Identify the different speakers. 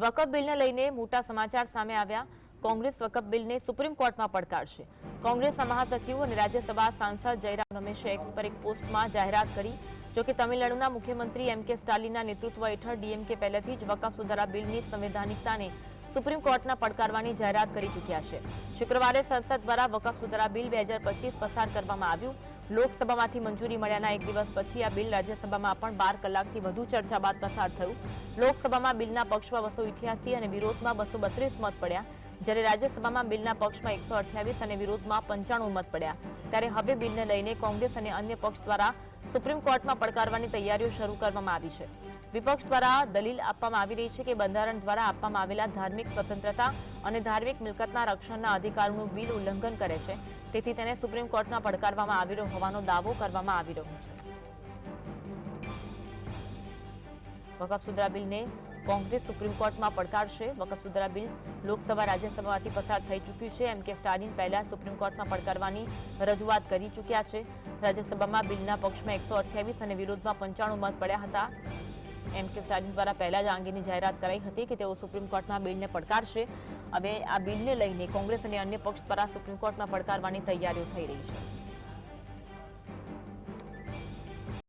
Speaker 1: વકફ બિલને લઈને મોટા સમાચાર સામે આવ્યા. કોંગ્રેસ વકફ બિલને સુપ્રીમ કોર્ટમાં પડકારશે. કોંગ્રેસના મહાસચિવ અને રાજ્યસભા સાંસદ જયરામ રમેશે એક્સ પર એક પોસ્ટમાં જાહેરાત કરી. જોકે તમિલનાડુના મુખ્યમંત્રી એમ કે સ્ટાલિનના નેતૃત્વ હેઠળ ડીએમકે પહેલેથી જ વકફ સુધારા બિલની સંવૈધાનિકતાને સુપ્રીમ કોર્ટના પડકારવાની જાહેરાત કરી ચૂક્યા છે. શુક્રવારે સંસદ દ્વારા વકફ સુધારા બિલ બે પસાર કરવામાં આવ્યું. લોકસભામાંથી મંજૂરી મળ્યાના એક દિવસ પછી આ બિલ રાજ્યસભામાં પણ બાર કલાકથી વધુ ચર્ચા બાદ પસાર થયું. લોકસભામાં બિલના પક્ષમાં બસો ઇઠ્યાસી અને વિરોધમાં બસો બત્રીસ મત પડ્યા. જ્યારે રાજ્યસભામાં બિલના પક્ષમાં એકસો અઠ્યાવીસ અને વિરોધમાં પંચાણું મત પડ્યા. ત્યારે હવે બિલને લઈને કોંગ્રેસ અને અન્ય પક્ષ દ્વારા સુપ્રીમ કોર્ટમાં પડકારવાની તૈયારીઓ શરૂ કરવામાં આવી છે. વિપક્ષ દ્વારા દલીલ આપવામાં આવી રહી છે કે બંધારણ દ્વારા આપવામાં આવેલા ધાર્મિક સ્વતંત્રતા અને ધાર્મિક મિલકતના રક્ષણના અધિકારનું બિલ ઉલ્લંઘન કરે છે. તેથી તેને સુપ્રીમ કોર્ટમાં પડકારવામાં આવી રહ્યો હોવાનો દાવો કરવામાં આવી રહ્યો છે. વકફ સુધરા બિલને કોંગ્રેસ સુપ્રીમ કોર્ટમાં પડકારશે વકફ સુધારા બિલ લોકસભા રાજ્યસભામાંથી પસાર થઈ ચૂક્યું છે. એમ કે સ્ટાલિન પહેલા સુપ્રીમ કોર્ટમાં પડકારવાની રજૂઆત કરી ચૂક્યા છે. રાજ્યસભામાં બિલના પક્ષમાં એકસો અઠ્યાવીસ અને વિરોધમાં પંચાણું મત પડ્યા હતા. એમ કે સ્ટાલિન દ્વારા પહેલા જ આ અંગેની જાહેરાત કરાઈ હતી કે તેઓ સુપ્રીમ કોર્ટમાં બિલને પડકારશે હવે આ બિલને લઈને કોંગ્રેસ અને અન્ય પક્ષ દ્વારા સુપ્રીમ કોર્ટમાં પડકારવાની તૈયારીઓ થઈ રહી છે.